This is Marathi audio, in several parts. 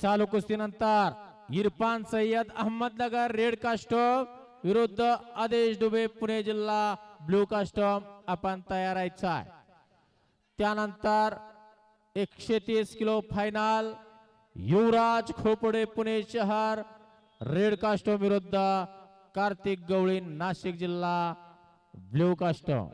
चालू कुस्तीनंतर इरफान सय्यद अहमदनगर रेड कास्टम विरुद्ध आदेश डुबे पुणे जिल्हा ब्लू कास्टम आपण तयार आहे त्यानंतर एकशे तीस किलो फायनल युवराज खोपडे पुणे शहर रेड कास्टम विरुद्ध कार्तिक गवळी नाशिक जिल्हा ब्ल्यू कास्टम.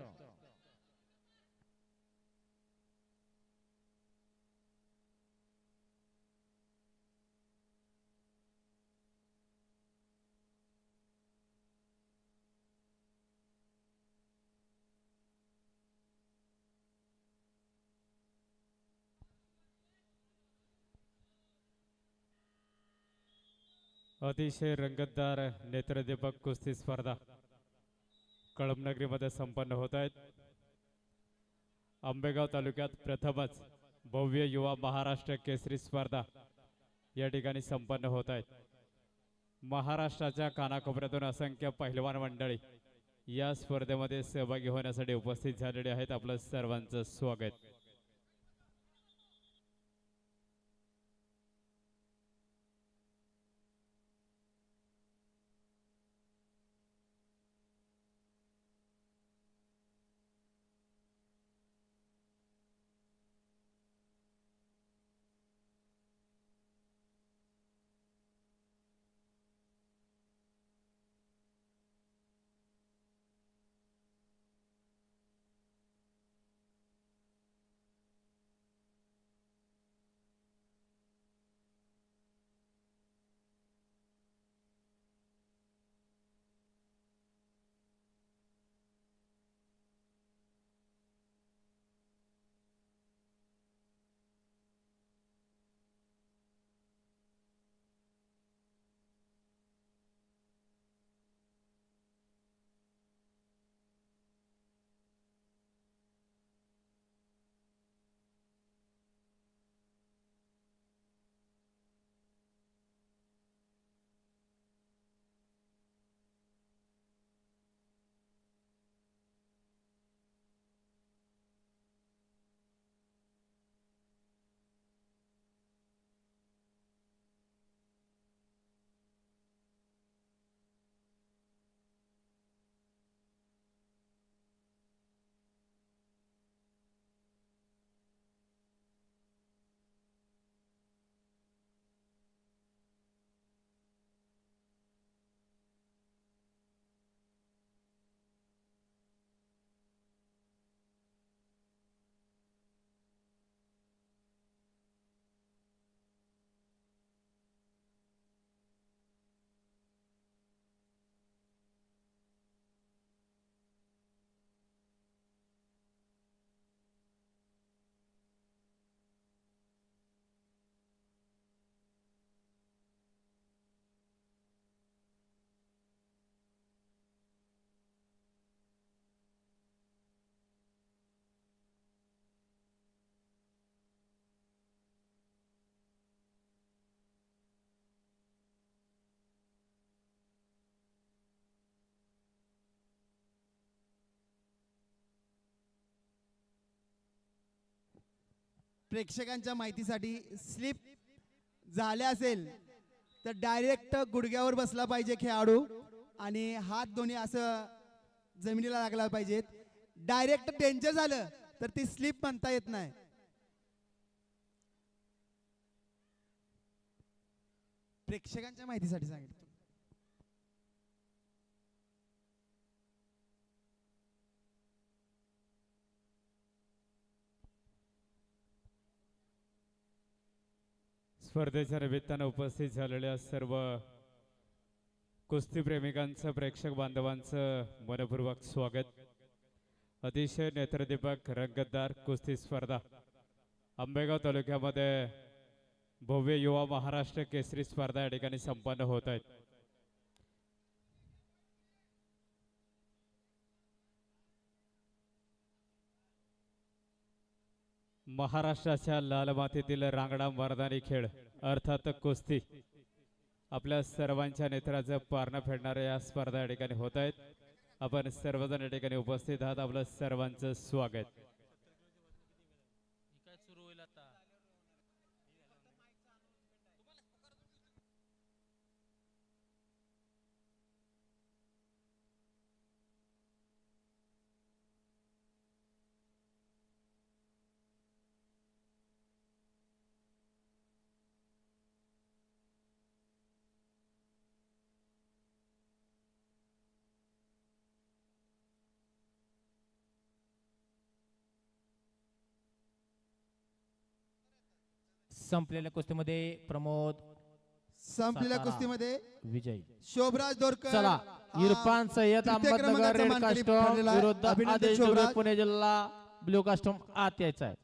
अतिशय रंगतदार नेत्रदीपक कुस्ती स्पर्धा कळमनगरीमध्ये संपन्न होत आहेत. आंबेगाव तालुक्यात प्रथमच भव्य युवा महाराष्ट्र केसरी स्पर्धा या ठिकाणी संपन्न होत आहेत. महाराष्ट्राच्या कानाकोपऱ्यातून असंख्य पहिलवान मंडळी या स्पर्धेमध्ये सहभागी होण्यासाठी उपस्थित झालेले आहेत. आपलं सर्वांचं स्वागत. प्रेक्षकांच्या माहितीसाठी स्लिप झाले असेल तर डायरेक्ट गुडघ्यावर बसला पाहिजे खेळाडू. आणि हात दोन्ही असं जमिनीला लागला पाहिजेत. डायरेक्ट डेंजर झालं तर ती स्लिप म्हणता येत नाही. प्रेक्षकांच्या माहितीसाठी सांगितलं. स्पर्धेच्या निमित्तानं उपस्थित झालेल्या सर्व कुस्ती प्रेमिकांचं प्रेक्षक बांधवांचं मनपूर्वक स्वागत. अतिशय नेत्रदीपक रंगतदार कुस्ती स्पर्धा. आंबेगाव तालुक्यामध्ये भव्य युवा महाराष्ट्र केसरी स्पर्धा या ठिकाणी संपन्न होत आहेत. महाराष्ट्राच्या लाल मातीतील रांगडा मर्दानी खेळ अर्थात कुस्ती. आपल्या सर्वांच्या नेत्राचं पारणं फेडणाऱ्या या स्पर्धा या ठिकाणी होत आहेत. आपण सर्वजण या ठिकाणी उपस्थित आहात. आपलं सर्वांचं स्वागत. संपलेल्या कुस्तीमध्ये प्रमोद संपलेल्या सातारा. कुस्तीमध्ये विजयी शोभराज दोरकर चला हा इरफान सय्यद तृतीय अहमदनगर क्रमांकाचा रेड मानकरी कास्टोम ठरलेला आहे. विरुद्ध अभिनंदन आदेश दुबे शोभराज. पुणे जिल्हा ब्ल्यू कास्टोम आत यायचा आहे